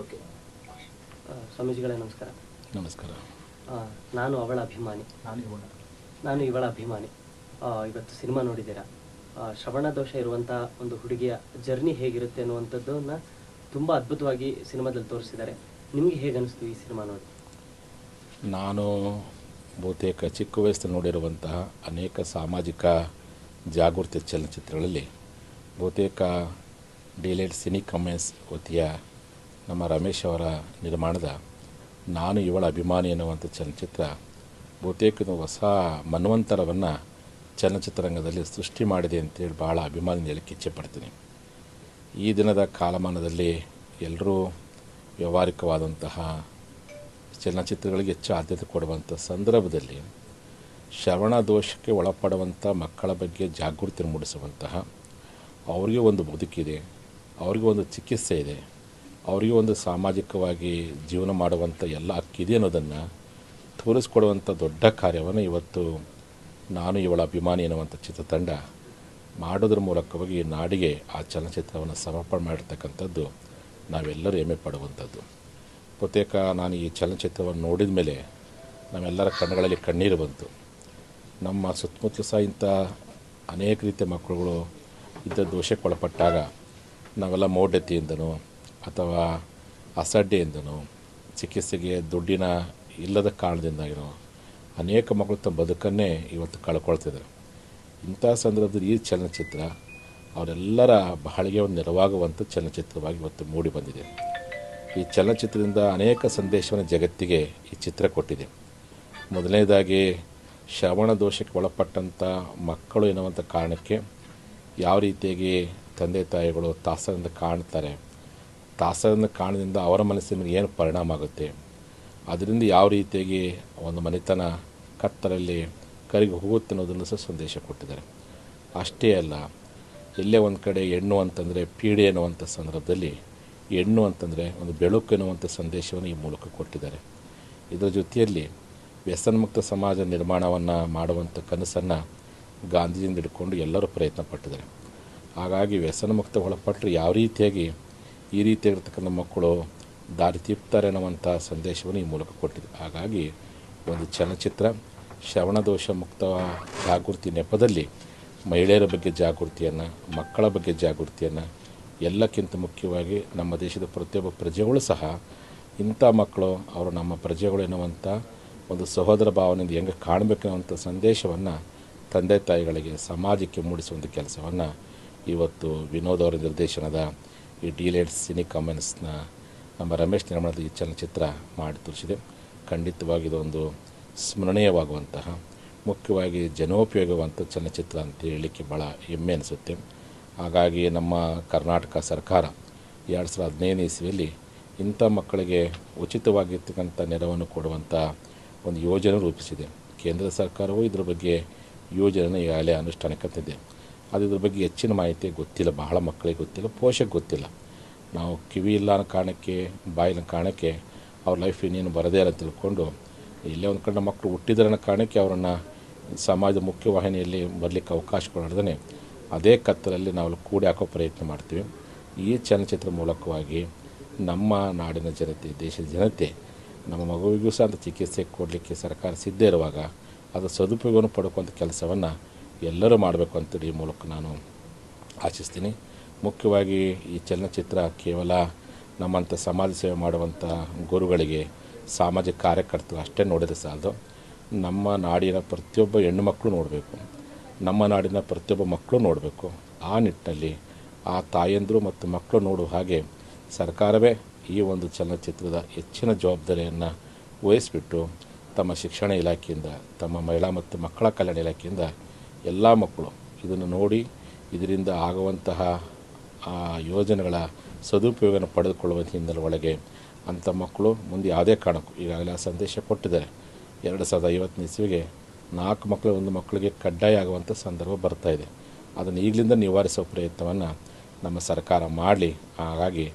Okay. ಸ್ವಾಮೀಜಿಗಳೇ ನಮಸ್ಕಾರ. ನಮಸ್ಕಾರ. ನಾನು ಅವಳ ಅಭಿಮಾನಿ. ನಾನು ಇವಳ. ಅಭಿಮಾನಿ. ಆ, ಇವತ್ತು ಸಿನಿಮಾ ನೋಡಿದ್ದೀರಾ? ಶ್ರವಣ ದೋಷ ಇರುವಂಥ ಒಂದು ಹುಡುಗಿಯ ಜರ್ನಿ ಹೇಗಿರುತ್ತೆ ಅನ್ನುವಂಥದ್ದನ್ನ ತುಂಬ ಅದ್ಭುತವಾಗಿ ಸಿನಿಮಾದಲ್ಲಿ ತೋರಿಸಿದ್ದಾರೆ. ನಿಮಗೆ ಹೇಗೆ ಅನಿಸ್ತು ಈ ಸಿನಿಮಾ ನೋಡಿ? ನಾನು ಬಹುತೇಕ ಚಿಕ್ಕ ವಯಸ್ಸಲ್ಲಿ ನೋಡಿರುವಂತಹ ಅನೇಕ ಸಾಮಾಜಿಕ ಜಾಗೃತಿ ಚಲನಚಿತ್ರಗಳಲ್ಲಿ ಬಹುತೇಕ ಡಿಲೈಟ್ ಸಿನಿ ಕಮೆನ್ಸ್ ವತಿಯ ನಮ್ಮ ರಮೇಶ್ ಅವರ ನಿರ್ಮಾಣದ ನಾನು ಇವಳ ಅಭಿಮಾನಿ ಎನ್ನುವಂಥ ಚಲನಚಿತ್ರ ಬಹುತೇಕ ಹೊಸ ಮನ್ವಂತರವನ್ನು ಚಲನಚಿತ್ರರಂಗದಲ್ಲಿ ಸೃಷ್ಟಿ ಮಾಡಿದೆ ಅಂತೇಳಿ ಭಾಳ ಅಭಿಮಾನಿ ಹೇಳಕ್ಕೆ ಇಚ್ಛೆಪಡ್ತೀನಿ ಈ ದಿನದ ಕಾಲಮಾನದಲ್ಲಿ ಎಲ್ಲರೂ ವ್ಯಾವಹಾರಿಕವಾದಂತಹ ಚಲನಚಿತ್ರಗಳಿಗೆ ಹೆಚ್ಚು ಆದ್ಯತೆ ಕೊಡುವಂಥ ಸಂದರ್ಭದಲ್ಲಿ ಶ್ರವಣ ದೋಷಕ್ಕೆ ಒಳಪಡುವಂಥ ಮಕ್ಕಳ ಬಗ್ಗೆ ಜಾಗೃತಿ ಮೂಡಿಸುವಂತಹ ಅವರಿಗೆ ಒಂದು ಬದುಕಿದೆ, ಅವರಿಗೆ ಒಂದು ಚಿಕಿತ್ಸೆ ಇದೆ. ಅವರಿಗೆ ಒಂದು ಸಾಮಾಜಿಕವಾಗಿ ಜೀವನ ಮಾಡುವಂಥ ಎಲ್ಲ ಹಕ್ಕಿದೆ ಅನ್ನೋದನ್ನು ತೋರಿಸ್ಕೊಡುವಂಥ ದೊಡ್ಡ ಕಾರ್ಯವನ್ನು ಇವತ್ತು ನಾನು ಇವಳ ಅಭಿಮಾನಿ ಎನ್ನುವಂಥ ಚಿತ್ರತಂಡ ಮಾಡೋದ್ರ ಮೂಲಕವಾಗಿ ನಾಡಿಗೆ ಆ ಚಲನಚಿತ್ರವನ್ನು ಸಮರ್ಪಣೆ ಮಾಡಿರ್ತಕ್ಕಂಥದ್ದು ನಾವೆಲ್ಲರೂ ಹೆಮ್ಮೆ ಪಡುವಂಥದ್ದು. ಬಹುತೇಕ ನಾನು ಈ ಚಲನಚಿತ್ರವನ್ನು ನೋಡಿದ ಮೇಲೆ ನಾವೆಲ್ಲರ ಕಣ್ಣುಗಳಲ್ಲಿ ಕಣ್ಣೀರು ಬಂತು. ನಮ್ಮ ಸುತ್ತಮುತ್ತಲು ಸಹ ಇಂಥ ಅನೇಕ ರೀತಿಯ ಮಕ್ಕಳುಗಳು ಇದ್ದ ದೋಷಕ್ಕೆ ಒಳಪಟ್ಟಾಗ ನಾವೆಲ್ಲ ಮೌಢ್ಯತೆಯಿಂದನೋ ಅಥವಾ ಅಸಡ್ಡೆಯಿಂದನೋ ಚಿಕಿತ್ಸೆಗೆ ದುಡ್ಡಿನ ಇಲ್ಲದ ಕಾರಣದಿಂದಾಗಿನೋ, ಅನೇಕ ಮಕ್ಕಳು ತಮ್ಮ ಬದುಕನ್ನೇ ಇವತ್ತು ಕಳ್ಕೊಳ್ತಿದ್ದಾರೆ. ಇಂಥ ಸಂದರ್ಭದಲ್ಲಿ ಈ ಚಲನಚಿತ್ರ ಅವರೆಲ್ಲರ ಬಾಳಿಗೆ ಒಂದು ನೆರವಾಗುವಂಥ ಚಲನಚಿತ್ರವಾಗಿ ಇವತ್ತು ಮೂಡಿ ಬಂದಿದೆ. ಈ ಚಲನಚಿತ್ರದಿಂದ ಅನೇಕ ಸಂದೇಶವನ್ನು ಜಗತ್ತಿಗೆ ಈ ಚಿತ್ರ ಕೊಟ್ಟಿದೆ. ಮೊದಲನೇದಾಗಿ, ಶ್ರವಣ ದೋಷಕ್ಕೆ ಒಳಪಟ್ಟಂಥ ಮಕ್ಕಳು ಎನ್ನುವಂಥ ಕಾರಣಕ್ಕೆ ಯಾವ ರೀತಿಯಾಗಿ ತಂದೆ ತಾಯಿಗಳು ತಾಸರಿಂದ ಕಾಣ್ತಾರೆ ತಾಸರಿಂದ ಕಾಣದಿಂದ ಅವರ ಮನಸ್ಸಿನ ಮೇಲೆ ಏನು ಪರಿಣಾಮ ಆಗುತ್ತೆ? ಅದರಿಂದ ಯಾವ ರೀತಿಯಾಗಿ ಒಂದು ಮನೆತನ ಕತ್ತಲಲ್ಲಿ ಕರಿಗೆ ಹೋಗುತ್ತೆ ಅನ್ನೋದನ್ನು ಸಹ ಸಂದೇಶ ಕೊಟ್ಟಿದ್ದಾರೆ. ಅಷ್ಟೇ ಅಲ್ಲ, ಎಲ್ಲೇ ಒಂದು ಕಡೆ ಹೆಣ್ಣು ಅಂತಂದರೆ ಪೀಡೆ ಅನ್ನುವಂಥ ಸಂದರ್ಭದಲ್ಲಿ ಹೆಣ್ಣು ಅಂತಂದರೆ ಒಂದು ಬೆಳಕು ಎನ್ನುವಂಥ ಸಂದೇಶವನ್ನು ಈ ಮೂಲಕ ಕೊಟ್ಟಿದ್ದಾರೆ. ಇದರ ಜೊತೆಯಲ್ಲಿ ವ್ಯಸನಮುಕ್ತ ಸಮಾಜ ನಿರ್ಮಾಣವನ್ನು ಮಾಡುವಂಥ ಕನಸನ್ನು ಗಾಂಧೀಜಿಯಿಂದ ಹಿಡ್ಕೊಂಡು ಎಲ್ಲರೂ ಪ್ರಯತ್ನ ಪಟ್ಟಿದ್ದಾರೆ. ಹಾಗಾಗಿ ವ್ಯಸನಮುಕ್ತ ಒಳಪಟ್ಟರೆ ಯಾವ ರೀತಿಯಾಗಿ ಈ ರೀತಿಯಾಗಿರ್ತಕ್ಕಂಥ ಮಕ್ಕಳು ದಾರಿ ತೀರ್ತಾರೆ ಅನ್ನುವಂಥ ಸಂದೇಶವನ್ನು ಈ ಮೂಲಕ ಕೊಟ್ಟಿದೆ. ಹಾಗಾಗಿ ಒಂದು ಚಲನಚಿತ್ರ ಶ್ರವಣದೋಷ ಮುಕ್ತ ಜಾಗೃತಿ ನೆಪದಲ್ಲಿ ಮಹಿಳೆಯರ ಬಗ್ಗೆ ಜಾಗೃತಿಯನ್ನು, ಮಕ್ಕಳ ಬಗ್ಗೆ ಜಾಗೃತಿಯನ್ನು, ಎಲ್ಲಕ್ಕಿಂತ ಮುಖ್ಯವಾಗಿ ನಮ್ಮ ದೇಶದ ಪ್ರತಿಯೊಬ್ಬ ಪ್ರಜೆಗಳು ಸಹ ಇಂಥ ಮಕ್ಕಳು, ಅವರು ನಮ್ಮ ಪ್ರಜೆಗಳು ಎನ್ನುವಂಥ ಒಂದು ಸಹೋದರ ಭಾವನೆಯಿಂದ ಹೆಂಗೆ ಕಾಣಬೇಕೆನ್ನುವಂಥ ಸಂದೇಶವನ್ನು ತಂದೆ ತಾಯಿಗಳಿಗೆ, ಸಮಾಜಕ್ಕೆ ಮೂಡಿಸುವಂಥ ಕೆಲಸವನ್ನು ಇವತ್ತು ವಿನೋದ್ ಅವರ ನಿರ್ದೇಶನದ ಈ ಡಿಲೇಡ್ ಸಿನಿ ಕಾಮೆಂಟ್ಸ್ನ ನಮ್ಮ ರಮೇಶ್ ನಿರ್ಮಾಣದ ಈ ಚಲನಚಿತ್ರ ಮಾಡಿ ತೋರಿಸಿದೆ. ಖಂಡಿತವಾಗಿ ಇದೊಂದು ಸ್ಮರಣೀಯವಾಗುವಂತಹ, ಮುಖ್ಯವಾಗಿ ಜನೋಪಯೋಗವಂಥ ಚಲನಚಿತ್ರ ಅಂತ ಹೇಳಲಿಕ್ಕೆ ಭಾಳ ಹೆಮ್ಮೆ ಅನಿಸುತ್ತೆ. ಹಾಗಾಗಿ ನಮ್ಮ ಕರ್ನಾಟಕ ಸರ್ಕಾರ ಎರಡು ಸಾವಿರದ ಹದಿನೈದನೇ ಇಸ್ವಿಯಲ್ಲಿ ಇಂಥ ಮಕ್ಕಳಿಗೆ ಉಚಿತವಾಗಿರ್ತಕ್ಕಂಥ ನೆರವನ್ನು ಕೊಡುವಂಥ ಒಂದು ಯೋಜನೆ ರೂಪಿಸಿದೆ. ಕೇಂದ್ರ ಸರ್ಕಾರವು ಇದರ ಬಗ್ಗೆ ಯೋಜನೆಯನ್ನು ಈಗಾಗಲೇ ಅನುಷ್ಠಾನಕ್ಕೆ ತಂದಿದೆ. ಅದು ಇದ್ರ ಬಗ್ಗೆ ಹೆಚ್ಚಿನ ಮಾಹಿತಿ ಗೊತ್ತಿಲ್ಲ, ಬಹಳ ಮಕ್ಕಳಿಗೆ ಗೊತ್ತಿಲ್ಲ ಪೋಷಕ ಗೊತ್ತಿಲ್ಲ. ನಾವು ಕಿವಿ ಇಲ್ಲ ಅನ್ನೋ ಕಾರಣಕ್ಕೆ, ಬಾಯಿನ ಕಾರಣಕ್ಕೆ ಅವ್ರ ಲೈಫ್ ಇನ್ನೇನು ಬರದೇ ಅಂತ ತಿಳ್ಕೊಂಡು, ಇಲ್ಲೇ ಒಂದು ಕಡೆ ಮಕ್ಕಳು ಹುಟ್ಟಿದ್ರೆ ಅನ್ನೋ ಕಾರಣಕ್ಕೆ ಅವರನ್ನು ಸಮಾಜದ ಮುಖ್ಯವಾಹಿನಿಯಲ್ಲಿ ಬರಲಿಕ್ಕೆ ಅವಕಾಶ ಕೊಡೋದನ್ನೇ ಅದೇ ಕತ್ತಲಲ್ಲಿ ನಾವು ಕೂಡಿ ಹಾಕೋ ಪ್ರಯತ್ನ ಮಾಡ್ತೀವಿ. ಈ ಚಲನಚಿತ್ರ ಮೂಲಕವಾಗಿ ನಮ್ಮ ನಾಡಿನ ಜನತೆ, ದೇಶದ ಜನತೆ, ನಮ್ಮ ಮಗುವಿಗೂ ಸಹ ಅಂತ ಚಿಕಿತ್ಸೆ ಕೊಡಲಿಕ್ಕೆ ಸರ್ಕಾರ ಸಿದ್ಧ ಇರುವಾಗ ಅದರ ಸದುಪಯೋಗವನ್ನು ಪಡ್ಕೊಂಥ ಕೆಲಸವನ್ನು ಎಲ್ಲರೂ ಮಾಡಬೇಕು ಅಂತೇಳಿ ಈ ಮೂಲಕ ನಾನು ಆಶಿಸ್ತೀನಿ. ಮುಖ್ಯವಾಗಿ ಈ ಚಲನಚಿತ್ರ ಕೇವಲ ನಮ್ಮಂಥ ಸಮಾಜ ಸೇವೆ ಮಾಡುವಂಥ ಗುರುಗಳಿಗೆ, ಸಾಮಾಜಿಕ ಕಾರ್ಯಕರ್ತರು ಅಷ್ಟೇ ನೋಡಿದ್ರೆ ಸಾಲದು. ನಮ್ಮ ನಾಡಿನ ಪ್ರತಿಯೊಬ್ಬ ಹೆಣ್ಣು ಮಕ್ಕಳು ನೋಡಬೇಕು. ನಮ್ಮ ನಾಡಿನ ಪ್ರತಿಯೊಬ್ಬ ಮಕ್ಕಳು ನೋಡಬೇಕು. ಆ ನಿಟ್ಟಿನಲ್ಲಿ ಆ ತಾಯಂದರು ಮತ್ತು ಮಕ್ಕಳು ನೋಡುವ ಹಾಗೆ ಸರ್ಕಾರವೇ ಈ ಒಂದು ಚಲನಚಿತ್ರದ ಹೆಚ್ಚಿನ ಜವಾಬ್ದಾರಿಯನ್ನು ವಹಿಸಿಬಿಟ್ಟು ತಮ್ಮ ಶಿಕ್ಷಣ ಇಲಾಖೆಯಿಂದ, ತಮ್ಮ ಮಹಿಳಾ ಮತ್ತು ಮಕ್ಕಳ ಕಲ್ಯಾಣ ಇಲಾಖೆಯಿಂದ ಎಲ್ಲ ಮಕ್ಕಳು ಇದನ್ನು ನೋಡಿ ಇದರಿಂದ ಆಗುವಂತಹ ಯೋಜನೆಗಳ ಸದುಪಯೋಗನ ಪಡೆದುಕೊಳ್ಳುವ ಹಿನ್ನೆಲೆ ಒಳಗೆ ಅಂಥ ಮಕ್ಕಳು ಮುಂದೆ ಯಾವುದೇ ಕಾರಣಕ್ಕೂ ಈಗಾಗಲೇ ಆ ಸಂದೇಶ ಕೊಟ್ಟಿದ್ದಾರೆ. ಎರಡು ಸಾವಿರದ ಐವತ್ತನೇ ಇಸ್ವಿಗೆ ನಾಲ್ಕು ಮಕ್ಕಳು, ಒಂದು ಮಕ್ಕಳಿಗೆ ಕಡ್ಡಾಯ ಆಗುವಂಥ ಸಂದರ್ಭ ಬರ್ತಾ ಇದೆ. ಅದನ್ನು ಈಗಲಿಂದ ನಿವಾರಿಸುವ ಪ್ರಯತ್ನವನ್ನು ನಮ್ಮ ಸರ್ಕಾರ ಮಾಡಲಿ. ಹಾಗಾಗಿ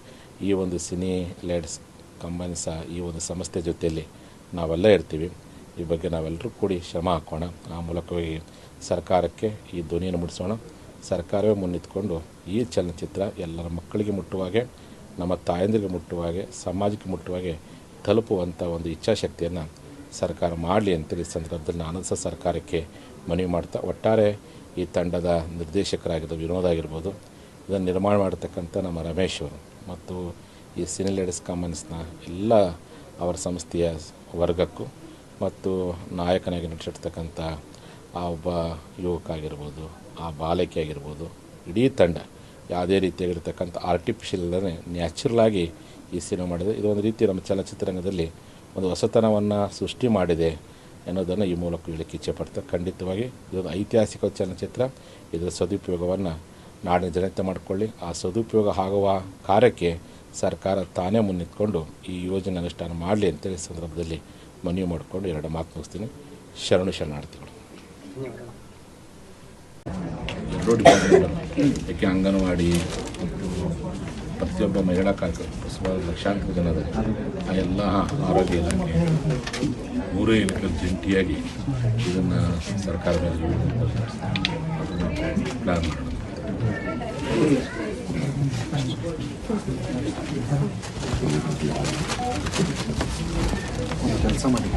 ಈ ಒಂದು ಸಿನಿ ಲೇಡ್ಸ್ ಕಂಬೈನ್ಸ ಈ ಒಂದು ಸಂಸ್ಥೆ ಜೊತೆಯಲ್ಲಿ ನಾವೆಲ್ಲ ಇರ್ತೀವಿ. ಈ ಬಗ್ಗೆ ನಾವೆಲ್ಲರೂ ಕೂಡಿ ಶ್ರಮ ಹಾಕೋಣ. ಆ ಮೂಲಕವಾಗಿ ಸರ್ಕಾರಕ್ಕೆ ಈ ಧ್ವನಿಯನ್ನು ಮುಡಿಸೋಣ ಸರ್ಕಾರವೇ ಮುನ್ನಿತ್ಕೊಂಡು ಈ ಚಲನಚಿತ್ರ ಎಲ್ಲರ ಮಕ್ಕಳಿಗೆ ಮುಟ್ಟುವಾಗೆ, ನಮ್ಮ ತಾಯಂದಿರಿಗೆ ಮುಟ್ಟುವಾಗೆ, ಸಮಾಜಕ್ಕೆ ಮುಟ್ಟುವಾಗೆ ತಲುಪುವಂಥ ಒಂದು ಇಚ್ಛಾಶಕ್ತಿಯನ್ನು ಸರ್ಕಾರ ಮಾಡಲಿ ಅಂತೇಳಿ ಸಂದರ್ಭದಲ್ಲಿ ನಾನು ಸಹ ಸರ್ಕಾರಕ್ಕೆ ಮನವಿ ಮಾಡ್ತಾ, ಒಟ್ಟಾರೆ ಈ ತಂಡದ ನಿರ್ದೇಶಕರಾಗಿದ್ದ ವಿನೋದ್ ಆಗಿರ್ಬೋದು, ಇದನ್ನು ನಿರ್ಮಾಣ ಮಾಡತಕ್ಕಂಥ ನಮ್ಮ ರಮೇಶ್ ಅವರು ಮತ್ತು ಈ ಸಿನಿ ಲೇಡೀಸ್ ಕಾಮನ್ಸ್ನ ಎಲ್ಲ ಅವರ ಸಂಸ್ಥೆಯ ವರ್ಗಕ್ಕೂ ಮತ್ತು ನಾಯಕನಾಗಿ ನಟಿಸಿರ್ತಕ್ಕಂಥ ಆ ಒಬ್ಬ ಯುವಕ ಆಗಿರ್ಬೋದು ಆ ಬಾಲಕಿ ಆಗಿರ್ಬೋದು ಇಡೀ ತಂಡ ಯಾವುದೇ ರೀತಿಯಾಗಿರ್ತಕ್ಕಂಥ ಆರ್ಟಿಫಿಷಿಯಲ್ ಅಲ್ಲದೆ ನ್ಯಾಚುರಲ್ ಆಗಿ ಈ ಸಿನಿಮಾ ಮಾಡಿದೆ. ಇದು ಒಂದು ರೀತಿ ನಮ್ಮ ಚಲನಚಿತ್ರರಂಗದಲ್ಲಿ ಒಂದು ಹೊಸತನವನ್ನು ಸೃಷ್ಟಿ ಮಾಡಿದೆ ಅನ್ನೋದನ್ನು ಈ ಮೂಲಕ ಹೇಳಕ್ಕೆ ಇಚ್ಛೆಪಡ್ತಾ ಖಂಡಿತವಾಗಿ ಇದೊಂದು ಐತಿಹಾಸಿಕ ಚಲನಚಿತ್ರ. ಇದರ ಸದುಪಯೋಗವನ್ನು ನಾಡಿನ ಜನತೆ ಮಾಡಿಕೊಳ್ಳಿ. ಆ ಸದುಪಯೋಗ ಆಗುವ ಕಾರ್ಯಕ್ಕೆ ಸರ್ಕಾರ ತಾನೇ ಮುನ್ನಿತ್ಕೊಂಡು ಈ ಯೋಜನೆ ಅನುಷ್ಠಾನ ಮಾಡಲಿ ಅಂತೇಳಿ ಸಂದರ್ಭದಲ್ಲಿ ಮನವಿ ಮಾಡಿಕೊಂಡು ಎರಡು ಮಾತು ಮುಗಿಸ್ತೀನಿ. ಶರಣು ಶರಣಾರ್ಥಿಗಳು. ಡಿಪಾರ್ಟ್ಮೆಂಟ್ ಯಾಕೆ ಅಂಗನವಾಡಿ ಪ್ರತಿಯೊಬ್ಬ ಮಹಿಳಾ ಸುಮಾರು ಲಕ್ಷಾಂತರ ಜನ ಆ ಎಲ್ಲ ಆರೋಗ್ಯ ಇಲಾಖೆ ಮೂರೇ ಇಲಾಖೆ ಜಂಟಿಯಾಗಿ ಇದನ್ನು ಸರ್ಕಾರ ಮೇಲೆ ಅದನ್ನು ಪ್ಲ್ಯಾನ್ ಕೆಲಸ ಮಾಡಿ.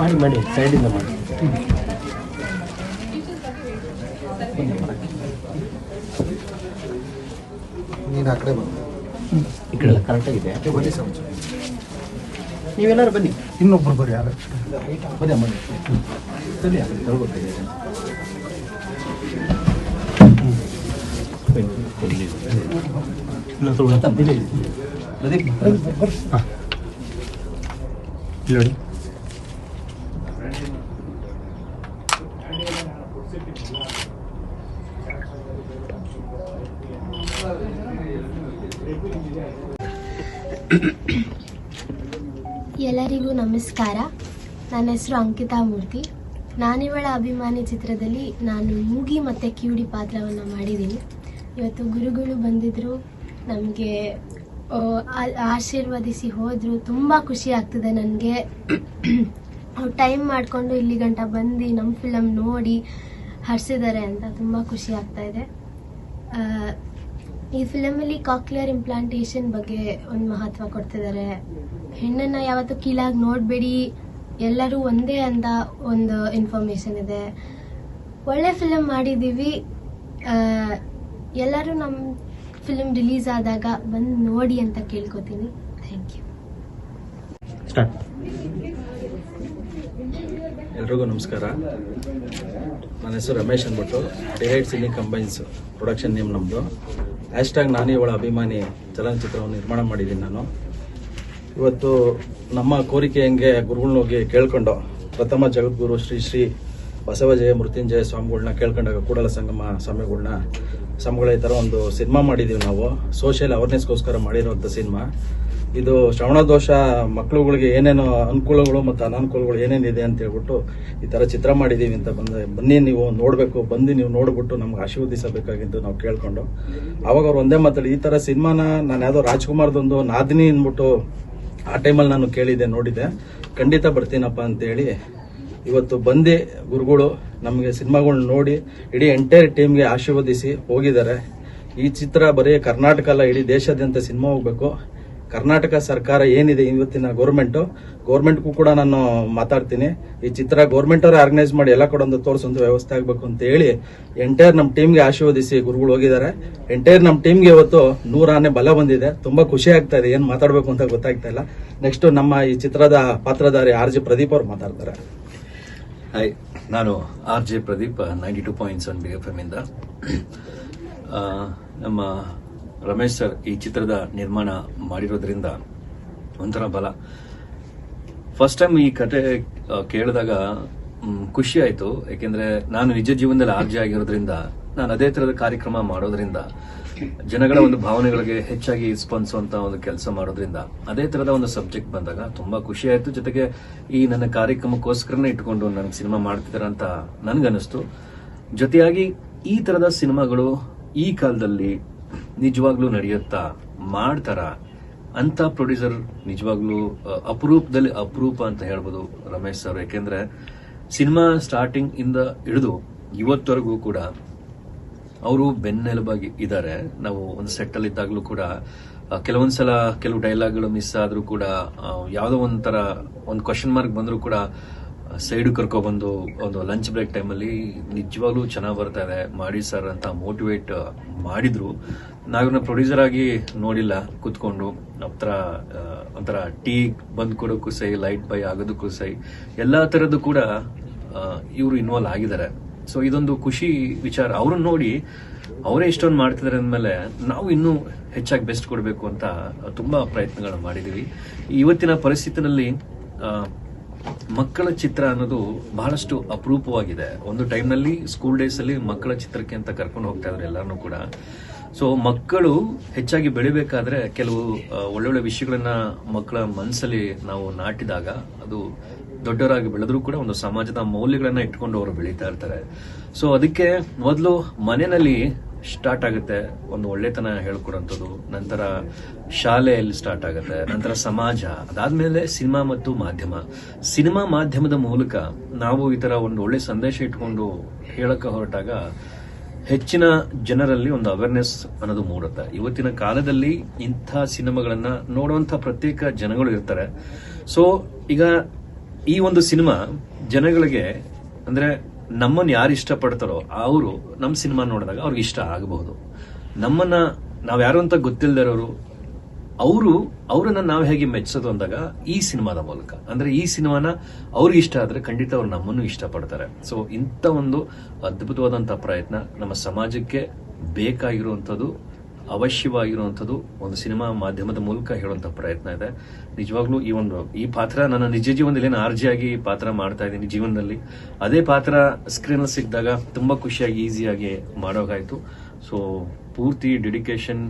ಮಾಡಿ ಮಾಡಿ. ಸೈಡಿಂದ ಮಾಡಿ. ನೀನು ಆ ಕಡೆ ಬಂದು ಈ ಕಡೆ ಎಲ್ಲ ಕರೆಕ್ಟಾಗಿದೆ ಬನ್ನಿ ಸರ್ ನೀವೆಲ್ಲರೂ ಬನ್ನಿ. ಇನ್ನೊಬ್ರು ಬರ್ರಿ ಯಾರು? ಬನ್ನಿ ಅಮ್ಮ ಬನ್ನಿ ಎಲ್ಲರಿಗೂ ನಮಸ್ಕಾರ. ನನ್ನ ಹೆಸರು ಅಂಕಿತಾ ಮೂರ್ತಿ. ನಾನಿವಳ ಅಭಿಮಾನಿ ಚಿತ್ರದಲ್ಲಿ ನಾನು ಮೂಗಿ ಮತ್ತೆ ಕ್ಯೂಡಿ ಪಾತ್ರವನ್ನು ಮಾಡಿದ್ದೀನಿ. ಇವತ್ತು ಗುರುಗಳು ಬಂದಿದ್ರು, ನಮಗೆ ಆಶೀರ್ವದಿಸಿ ಹೋದರು. ತುಂಬ ಖುಷಿ ಆಗ್ತದೆ ನನಗೆ. ಟೈಮ್ ಮಾಡಿಕೊಂಡು ಇಲ್ಲಿ ಗಂಟ ಬಂದು ನಮ್ಮ ಫಿಲಮ್ ನೋಡಿ ಹರಿಸಿದ್ದಾರೆ ಅಂತ ತುಂಬ ಖುಷಿ ಆಗ್ತಾ ಇದೆ. ಈ ಫಿಲಮಲ್ಲಿ ಕಾಕ್ಲಿಯರ್ ಇಂಪ್ಲಾಂಟೇಷನ್ ಬಗ್ಗೆ ಒಂದು ಮಹತ್ವ ಕೊಡ್ತಿದ್ದಾರೆ. ಹೆಣ್ಣನ್ನು ಯಾವತ್ತೂ ಕೀಳಾಗಿ ನೋಡಬೇಡಿ. ಎಲ್ಲರೂ ಒಂದೇ ಅಂತ ಒಂದು ಇನ್ಫಾರ್ಮೇಶನ್ ಇದೆ. ಒಳ್ಳೆ ಫಿಲಮ್ ಮಾಡಿದ್ದೀವಿ. ಎಲ್ಲರೂ ನಮ್ಮ ಫಿಲ್ಮ್ ರಿಲೀಸ್ ಆದಾಗ ಬಂದು ನೋಡಿ ಅಂತ ಕೇಳ್ಕೊತೀನಿ. ಥ್ಯಾಂಕ್ ಯು ಸ್ಟಾರ್ಟ್ ಎಲ್ರಿಗೂ ನಮಸ್ಕಾರ. ನನ್ನ ಹೆಸರು ರಮೇಶ್ ಅಂದ್ಬಿಟ್ಟು ಡಿರೈಟ್ ಸಿನಿ ಕಂಬೈನ್ಸ್ ಪ್ರೊಡಕ್ಷನ್ ನೇಮ್ ನಮ್ಮದು ಆ್ಯಶ್ಟ್ಯಾಗ್ ನಾನೇ ಇವಳ ಅಭಿಮಾನಿ ಚಲನಚಿತ್ರವನ್ನು ನಿರ್ಮಾಣ ಮಾಡಿದ್ದೀನಿ ನಾನು. ಇವತ್ತು ನಮ್ಮ ಕೋರಿಕೆ ಹೆಂಗೆ ಗುರುಗಳ್ನ ಹೋಗಿ ಕೇಳ್ಕೊಂಡು ಪ್ರಥಮ ಜಗದ್ಗುರು ಶ್ರೀ ಶ್ರೀ ಬಸವಜಯ ಮೃತ್ಯುಂಜಯ ಸ್ವಾಮಿಗಳನ್ನ ಕೇಳ್ಕೊಂಡಾಗ ಕೂಡಲ ಸಂಗಮ ಸ್ವಾಮಿಗಳನ್ನ ಸ್ವಾಮಿಗಳ ಈ ಥರ ಒಂದು ಸಿನಿಮಾ ಮಾಡಿದ್ದೀವಿ ನಾವು. ಸೋಷಿಯಲ್ ಅವೇರ್ನೆಸ್ಗೋಸ್ಕರ ಮಾಡಿರೋಂಥ ಸಿನಿಮಾ. ಇದು ಶ್ರವಣ ದೋಷ ಮಕ್ಕಳುಗಳಿಗೆ ಏನೇನು ಅನುಕೂಲಗಳು ಮತ್ತು ಅನಾನುಕೂಲಗಳು ಏನೇನಿದೆ ಅಂತ ಹೇಳ್ಬಿಟ್ಟು ಈ ಥರ ಚಿತ್ರ ಮಾಡಿದ್ದೀವಿ ಅಂತ ಬಂದ ಬನ್ನಿ ನೀವು ನೋಡಬೇಕು. ಬಂದು ನೀವು ನೋಡಿಬಿಟ್ಟು ನಮ್ಗೆ ಆಶೀರ್ವದಿಸಬೇಕಾಗಿದ್ದು ನಾವು ಕೇಳಿಕೊಂಡು. ಆವಾಗ ಅವ್ರು ಒಂದೇ ಮಾತಾಡಿ, ಈ ಥರ ಸಿನಿಮಾನ ನಾನು ಯಾವುದೋ ರಾಜ್ಕುಮಾರ್ದೊಂದು ನಾದಿನಿ ಅಂದ್ಬಿಟ್ಟು ಆ ಟೈಮಲ್ಲಿ ನಾನು ಕೇಳಿದ್ದೆ, ನೋಡಿದ್ದೆ. ಖಂಡಿತ ಬರ್ತೀನಪ್ಪ ಅಂತೇಳಿ ಇವತ್ತು ಬಂದು ಗುರುಗಳು ನಮಗೆ ಸಿನಿಮಾಗಳನ್ನ ನೋಡಿ ಇಡೀ ಎಂಟೈರ್ ಟೀಮ್ಗೆ ಆಶೀರ್ವದಿಸಿ ಹೋಗಿದ್ದಾರೆ. ಈ ಚಿತ್ರ ಬರೀ ಕರ್ನಾಟಕ ಅಲ್ಲ, ಇಡೀ ದೇಶಾದ್ಯಂತ ಸಿನಿಮಾ ಹೋಗ್ಬೇಕು. ಕರ್ನಾಟಕ ಸರ್ಕಾರ ಏನಿದೆ ಇವತ್ತಿನ ಗೌರ್ಮೆಂಟು ಗೌರ್ಮೆಂಟ್ಗೂ ಕೂಡ ನಾನು ಮಾತಾಡ್ತೀನಿ. ಈ ಚಿತ್ರ ಗೌರ್ಮೆಂಟ್ ಅವರೇ ಆರ್ಗನೈಸ್ ಮಾಡಿ ಎಲ್ಲ ಕಡೆ ಒಂದು ತೋರಿಸೋಂಥ ವ್ಯವಸ್ಥೆ ಆಗಬೇಕು ಅಂತ ಹೇಳಿ ಎಂಟೈರ್ ನಮ್ಮ ಟೀಮ್ಗೆ ಆಶೀರ್ವದಿಸಿ ಗುರುಗಳು ಹೋಗಿದ್ದಾರೆ. ಎಂಟೈರ್ ನಮ್ಮ ಟೀಮ್ಗೆ ಇವತ್ತು ನೂರಾನೇ ಬಲ ಬಂದಿದೆ. ತುಂಬ ಖುಷಿ ಆಗ್ತಾ ಇದೆ, ಏನು ಮಾತಾಡಬೇಕು ಅಂತ ಗೊತ್ತಾಗ್ತಾ ಇಲ್ಲ. ನೆಕ್ಸ್ಟ್ ನಮ್ಮ ಈ ಚಿತ್ರದ ಪಾತ್ರಧಾರಿ ಆರ್ ಜಿ ಪ್ರದೀಪ್ ಅವ್ರು ಮಾತಾಡ್ತಾರೆ. ಹಾಯ್ ನಾನು R J Pradeep ninety two points one B F M ಇಂದ. ನಮ್ಮ ರಮೇಶ್ ಸರ್ ಈ ಚಿತ್ರದ ನಿರ್ಮಾಣ ಮಾಡಿರೋದ್ರಿಂದ ಒಂಥರ ಬಲ. ಫಸ್ಟ್ ಟೈಮ್ ಈ ಕತೆ ಕೇಳಿದಾಗ ಖುಷಿ ಆಯಿತು. ಯಾಕೆಂದ್ರೆ ನಾನು ನಿಜ ಜೀವನದಲ್ಲಿ ಆರ್ಜೆ ಆಗಿರೋದ್ರಿಂದ, ನಾನು ಅದೇ ಥರದ ಕಾರ್ಯಕ್ರಮ ಮಾಡೋದ್ರಿಂದ ಜನಗಳ ಒಂದು ಭಾವನೆಗಳಿಗೆ ಹೆಚ್ಚಾಗಿ ಸ್ಪಂದಿಸುವಂತ ಒಂದು ಕೆಲಸ ಮಾಡೋದ್ರಿಂದ ಅದೇ ತರದ ಒಂದು ಸಬ್ಜೆಕ್ಟ್ ಬಂದಾಗ ತುಂಬಾ ಖುಷಿ ಆಯ್ತು. ಜೊತೆಗೆ ಈ ನನ್ನ ಕಾರ್ಯಕ್ರಮಕ್ಕೋಸ್ಕರನೇ ಇಟ್ಕೊಂಡು ನನಗೆ ಸಿನಿಮಾ ಮಾಡ್ತಿದ್ದಾರೆ ಅಂತ ನನ್ಗನಿಸ್ತು ಜೊತೆಯಾಗಿ ಈ ತರದ ಸಿನಿಮಾಗಳು ಈ ಕಾಲದಲ್ಲಿ ನಿಜವಾಗ್ಲೂ ನಡೆಯುತ್ತಾ ಮಾಡ್ತಾರ? ಅಂತ ಪ್ರೊಡ್ಯೂಸರ್ ನಿಜವಾಗ್ಲೂ ಅಪರೂಪದಲ್ಲಿ ಅಪರೂಪ ಅಂತ ಹೇಳ್ಬೋದು ರಮೇಶ್ ಸರ್. ಯಾಕೆಂದ್ರೆ ಸಿನಿಮಾ ಸ್ಟಾರ್ಟಿಂಗ್ ಇಂದ ಹಿಡಿದು ಇವತ್ತವರೆಗೂ ಕೂಡ ಅವರು ಬೆನ್ನೆಲುಬಾಗಿ ಇದ್ದಾರೆ. ನಾವು ಒಂದು ಸೆಟ್ ಅಲ್ಲಿ ಇದ್ದಾಗಲೂ ಕೂಡ ಕೆಲವೊಂದು ಕೆಲವೊಂದ್ಸಲ ಕೆಲವು ಡೈಲಾಗ್ಗಳು ಮಿಸ್ ಆದ್ರೂ ಕೂಡ ಯಾವುದೋ ಒಂಥರ, ಒಂದು ಕ್ವಶನ್ ಮಾರ್ಕ್ ಬಂದರೂ ಕೂಡ ಸೈಡ್ ಕರ್ಕೊಬಂದು ಒಂದು ಲಂಚ್ ಬ್ರೇಕ್ ಟೈಮಲ್ಲಿ ನಿಜವಾಗ್ಲೂ ಚೆನ್ನಾಗಿ ಬರ್ತಾ ಇದೆ. ಮಾಡಿ ಸರ್ ಅಂತ ಮೋಟಿವೇಟ್ ಮಾಡಿದ್ರು. ನಾವಿನ ಪ್ರೊಡ್ಯೂಸರ್ ಆಗಿ ನೋಡಿಲ್ಲ, ಕೂತ್ಕೊಂಡು. ಹತ್ರ ಒಂಥರ ಟೀ ಬಂದ್ ಕೊಡೋಕ್ಕೂ ಸೈ ಲೈಟ್ ಬೈ ಆಗೋದಕ್ಕೂ ಸೈ, ಎಲ್ಲಾ ತರದ್ದು ಕೂಡ ಇವರು ಇನ್ವಾಲ್ವ್ ಆಗಿದ್ದಾರೆ. ಸೊ ಇದೊಂದು ಖುಷಿ ವಿಚಾರ. ಅವ್ರನ್ನ ನೋಡಿ ಅವರೇ ಇಷ್ಟೊಂದು ಮಾಡ್ತಿದ್ದಾರೆ ಅಂದಮೇಲೆ ನಾವು ಇನ್ನೂ ಹೆಚ್ಚಾಗಿ ಬೆಸ್ಟ್ ಕೊಡಬೇಕು ಅಂತ ತುಂಬಾ ಪ್ರಯತ್ನಗಳನ್ನ ಮಾಡಿದೀವಿ. ಇವತ್ತಿನ ಪರಿಸ್ಥಿತಿನಲ್ಲಿ ಮಕ್ಕಳ ಚಿತ್ರ ಅನ್ನೋದು ಬಹಳಷ್ಟು ಅಪರೂಪವಾಗಿದೆ. ಒಂದು ಟೈಮ್ನಲ್ಲಿ ಸ್ಕೂಲ್ ಡೇಸ್ ಅಲ್ಲಿ ಮಕ್ಕಳ ಚಿತ್ರಕ್ಕೆ ಅಂತ ಕರ್ಕೊಂಡು ಹೋಗ್ತಾ ಇದ್ರು ಎಲ್ಲರನ್ನೂ ಕೂಡ. ಸೊ ಮಕ್ಕಳು ಹೆಚ್ಚಾಗಿ ಬೆಳಿಬೇಕಾದ್ರೆ ಕೆಲವು ಒಳ್ಳೊಳ್ಳೆ ವಿಷಯಗಳನ್ನ ಮಕ್ಕಳ ಮನಸ್ಸಲ್ಲಿ ನಾವು ನಾಟಿದಾಗ ಅದು ದೊಡ್ಡವರಾಗಿ ಬೆಳೆದ್ರೂ ಕೂಡ ಒಂದು ಸಮಾಜದ ಮೌಲ್ಯಗಳನ್ನ ಇಟ್ಕೊಂಡು ಅವರು ಬೆಳೀತಾ ಇರ್ತಾರೆ. ಸೊ ಅದಕ್ಕೆ ಮೊದಲು ಮನೆಯಲ್ಲಿ ಸ್ಟಾರ್ಟ್ ಆಗುತ್ತೆ. ಒಂದು ಒಳ್ಳೆತನ ಹೇಳ್ಕೊಡೋಂಥದ್ದು. ನಂತರ ಶಾಲೆಯಲ್ಲಿ ಸ್ಟಾರ್ಟ್ ಆಗುತ್ತೆ. ನಂತರ ಸಮಾಜ. ಅದಾದ್ಮೇಲೆ ಸಿನಿಮಾ ಮತ್ತು ಮಾಧ್ಯಮ. ಸಿನಿಮಾ ಮಾಧ್ಯಮದ ಮೂಲಕ ನಾವು ಈ ತರ ಒಂದು ಒಳ್ಳೆ ಸಂದೇಶ ಇಟ್ಕೊಂಡು ಹೇಳಕ್ಕೆ ಹೊರಟಾಗ ಹೆಚ್ಚಿನ ಜನರಲ್ಲಿ ಒಂದು ಅವೇರ್ನೆಸ್ ಅನ್ನೋದು ಮೂಡುತ್ತೆ. ಇವತ್ತಿನ ಕಾಲದಲ್ಲಿ ಇಂಥ ಸಿನಿಮಾಗಳನ್ನ ನೋಡುವಂತ ಪ್ರತ್ಯೇಕ ಜನಗಳು ಇರ್ತಾರೆ. ಸೊ ಈಗ ಈ ಒಂದು ಸಿನಿಮಾ ಜನಗಳಿಗೆ, ಅಂದ್ರೆ ನಮ್ಮನ್ನ ಯಾರು ಇಷ್ಟಪಡ್ತಾರೋ ಅವರು ನಮ್ಮ ಸಿನಿಮಾ ನೋಡಿದಾಗ ಅವ್ರಿಗೆ ಇಷ್ಟ ಆಗಬಹುದು. ನಮ್ಮನ್ನ ನಾವ್ ಯಾರು ಅಂತ ಗೊತ್ತಿಲ್ಲದಿರೋರು ಅವರು, ಅವರನ್ನ ನಾವು ಹೇಗೆ ಮೆಚ್ಚಿಸೋದು ಅಂದಾಗ ಈ ಸಿನಿಮಾದ ಮೂಲಕ. ಅಂದ್ರೆ ಈ ಸಿನಿಮಾನ ಅವ್ರಿಗೆ ಇಷ್ಟ ಆದ್ರೆ ಖಂಡಿತ ಅವ್ರು ನಮ್ಮನ್ನು ಇಷ್ಟಪಡ್ತಾರೆ. ಸೊ ಇಂಥ ಒಂದು ಅದ್ಭುತವಾದಂತಹ ಪ್ರಯತ್ನ ನಮ್ಮ ಸಮಾಜಕ್ಕೆ ಬೇಕಾಗಿರುವಂಥದ್ದು, ಅವಶ್ಯವಾಗಿರುವಂಥದ್ದು ಒಂದು ಸಿನಿಮಾ ಮಾಧ್ಯಮದ ಮೂಲಕ ಹೇಳುವಂತ ಪ್ರಯತ್ನ ಇದೆ. ನಿಜವಾಗ್ಲೂ ಈ ಒಂದು, ಈ ಪಾತ್ರ ನನ್ನ ನಿಜ ಜೀವನದಲ್ಲಿ ಏನು ಆರ್ಜಿ ಆಗಿ ಪಾತ್ರ ಮಾಡ್ತಾ ಇದ್ದೀನಿ ಜೀವನದಲ್ಲಿ. ಅದೇ ಪಾತ್ರ ಸ್ಕ್ರೀನ್ ಸಿಕ್ಕಿದಾಗ ತುಂಬಾ ಖುಷಿಯಾಗಿ ಈಸಿಯಾಗಿ ಮಾಡೋಕಾಯ್ತು ಸೊ ಪೂರ್ತಿ ಡೆಡಿಕೇಶನ್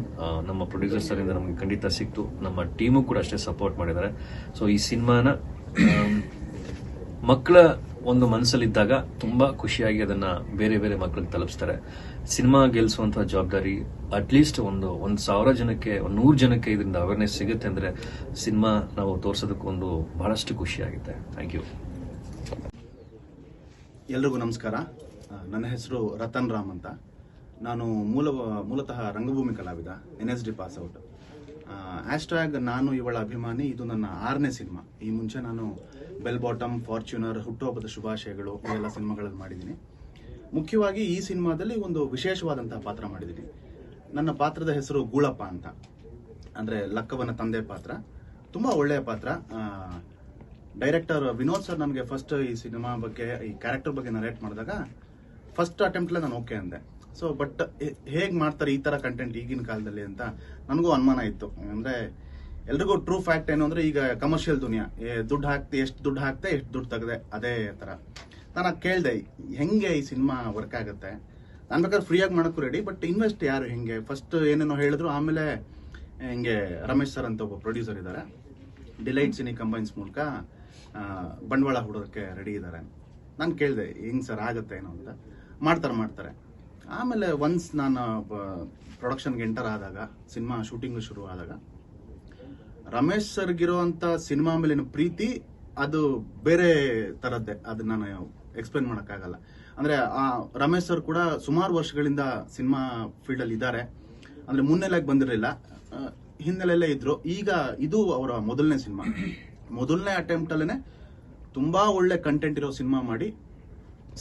ನಮ್ಮ ಪ್ರೊಡ್ಯೂಸರ್ ಸರ್ ಇಂದ ನಮಗೆ ಖಂಡಿತ ಸಿಕ್ತು. ನಮ್ಮ ಟೀಮು ಕೂಡ ಅಷ್ಟೇ ಸಪೋರ್ಟ್ ಮಾಡಿದ್ದಾರೆ. ಸೊ ಈ ಸಿನಿಮಾನ ಮಕ್ಕಳ ಒಂದು ಮನಸ್ಸಲ್ಲಿದ್ದಾಗ ತುಂಬಾ ಖುಷಿಯಾಗಿ ಅದನ್ನ ಬೇರೆ ಬೇರೆ ಮಕ್ಕಳಿಗೆ ತಲುಪಿಸ್ತಾರೆ. ಸಿನಿಮಾ ಗೆಲ್ಲಿಸುವಂತಹ ಜವಾಬ್ದಾರಿ ಅಟ್ಲೀಸ್ಟ್ ಒಂದು, ಒಂದ್ ಸಾವಿರ ಜನಕ್ಕೆ, ಒಂದ್ ನೂರು ಜನಕ್ಕೆ ಇದರಿಂದ ಅವೇರ್ನೆಸ್ ಸಿಗುತ್ತೆ ಅಂದ್ರೆ ಸಿನಿಮಾ ನಾವು ತೋರ್ಸೋದಕ್ಕೊಂದು ಬಹಳಷ್ಟು ಖುಷಿಯಾಗುತ್ತೆ. ಥ್ಯಾಂಕ್ ಯು ಎಲ್ರಿಗೂ ನಮಸ್ಕಾರ. ನನ್ನ ಹೆಸರು ರತನ್ ರಾಮ್ ಅಂತ. ನಾನು ಮೂಲ ಮೂಲತಃ ರಂಗಭೂಮಿ ಕಲಾವಿದ N S D pass out. ಆಸ್ಟ್ರಾಗ್ ನಾನು ಇವಳ ಅಭಿಮಾನಿ, ಇದು ನನ್ನ ಆರನೇ ಸಿನಿಮಾ. ಈ ಮುಂಚೆ ನಾನು ಬೆಲ್ ಬಾಟಮ್, ಫಾರ್ಚ್ಯೂನರ್, ಹುಟ್ಟುಹಬ್ಬದ ಶುಭಾಶಯಗಳು, ಇವೆಲ್ಲ ಸಿನಿಮಾಗಳಲ್ಲಿ ಮಾಡಿದ್ದೀನಿ. ಮುಖ್ಯವಾಗಿ ಈ ಸಿನಿಮಾದಲ್ಲಿ ಒಂದು ವಿಶೇಷವಾದಂತಹ ಪಾತ್ರ ಮಾಡಿದ್ದೀನಿ. ನನ್ನ ಪಾತ್ರದ ಹೆಸರು ಗೂಳಪ್ಪ ಅಂತ. ಅಂದ್ರೆ ಲಕ್ಕವನ ತಂದೆ ಪಾತ್ರ. ತುಂಬಾ ಒಳ್ಳೆಯ ಪಾತ್ರ. ಡೈರೆಕ್ಟರ್ ವಿನೋದ್ ಸರ್ ನನಗೆ ಫಸ್ಟ್ ಈ ಸಿನಿಮಾ ಬಗ್ಗೆ, ಈ ಕ್ಯಾರೆಕ್ಟರ್ ಬಗ್ಗೆ ನರೇಟ್ ಮಾಡಿದಾಗ ಫಸ್ಟ್ ಅಟೆಂಪ್ಟ್ ನಾನು ಓಕೆ ಅಂದೆ. ಸೊ ಬಟ್ ಹೇಗೆ ಮಾಡ್ತಾರೆ ಈ ಥರ ಕಂಟೆಂಟ್ ಈಗಿನ ಕಾಲದಲ್ಲಿ ಅಂತ ನನಗೂ ಅನುಮಾನ ಇತ್ತು. ಅಂದರೆ ಎಲ್ರಿಗೂ ಟ್ರೂ ಫ್ಯಾಕ್ಟ್ ಏನು ಅಂದರೆ ಈಗ ಕಮರ್ಷಿಯಲ್ ದುನಿಯಾ ದುಡ್ಡು ಹಾಕ್ತಿ, ಎಷ್ಟು ದುಡ್ಡು ಹಾಕ್ತೆ, ಎಷ್ಟು ದುಡ್ಡು ತೆಗೆದೆ, ಅದೇ ಥರ ನಾನು ಕೇಳಿದೆ, ಹೆಂಗೆ ಈ ಸಿನಿಮಾ ವರ್ಕ್ ಆಗುತ್ತೆ? ನಾನು ಬೇಕಾದ್ರೆ ಫ್ರೀಯಾಗಿ ಮಾಡೋಕ್ಕೂ ರೆಡಿ ಬಟ್ ಇನ್ವೆಸ್ಟ್ ಯಾರು ಹೆಂಗೆ? ಫಸ್ಟ್ ಏನೇನೋ ಹೇಳಿದ್ರು, ಆಮೇಲೆ ಹಿಂಗೆ ರಮೇಶ್ ಸರ್ ಅಂತ ಒಬ್ಬ ಪ್ರೊಡ್ಯೂಸರ್ ಇದ್ದಾರೆ ಡಿಲೈಟ್ ಸಿನಿ ಕಂಬೈನ್ಸ್ ಮೂಲಕ ಬಂಡವಾಳ ಹೂಡೋದಕ್ಕೆ ರೆಡಿ ಇದ್ದಾರೆ ನಾನು ಕೇಳಿದೆ, ಹೆಂಗೆ ಸರ್ ಆಗುತ್ತೆ ಏನೋ ಅಂತ. ಮಾಡ್ತಾರೆ ಮಾಡ್ತಾರೆ. ಆಮೇಲೆ ಒನ್ಸ್ ನಾನು ಪ್ರೊಡಕ್ಷನ್ಗೆ ಎಂಟರ್ ಆದಾಗ ಸಿನಿಮಾ ಶೂಟಿಂಗ್ ಶುರು ಆದಾಗ, ರಮೇಶ್ ಸರ್ಗಿರುವಂತ ಸಿನಿಮಾ ಮೇಲಿನ ಪ್ರೀತಿ, ಅದು ಬೇರೆ ಥರದ್ದೇ ಅದನ್ನ ನಾನು ಎಕ್ಸ್ಪ್ಲೇನ್ ಮಾಡೋಕ್ಕಾಗಲ್ಲ. ಅಂದ್ರೆ, ಆ, ರಮೇಶ್ ಸರ್ ಕೂಡ ಸುಮಾರು ವರ್ಷಗಳಿಂದ ಸಿನಿಮಾ ಫೀಲ್ಡ್ ಅಲ್ಲಿ ಇದ್ದಾರೆ. ಅಂದ್ರೆ ಮುನ್ನೆಲೆಗೆ ಬಂದಿರಲಿಲ್ಲ. ಹಿನ್ನೆಲೆಯಲ್ಲೇ ಇದ್ರು. ಈಗ ಇದು ಅವರ ಮೊದಲನೇ ಸಿನಿಮಾ ಮೊದಲನೇ ಅಟೆಂಪ್ಟಲ್ಲೇ ತುಂಬಾ ಒಳ್ಳೆ ಕಂಟೆಂಟ್ ಇರೋ ಸಿನಿಮಾ ಮಾಡಿ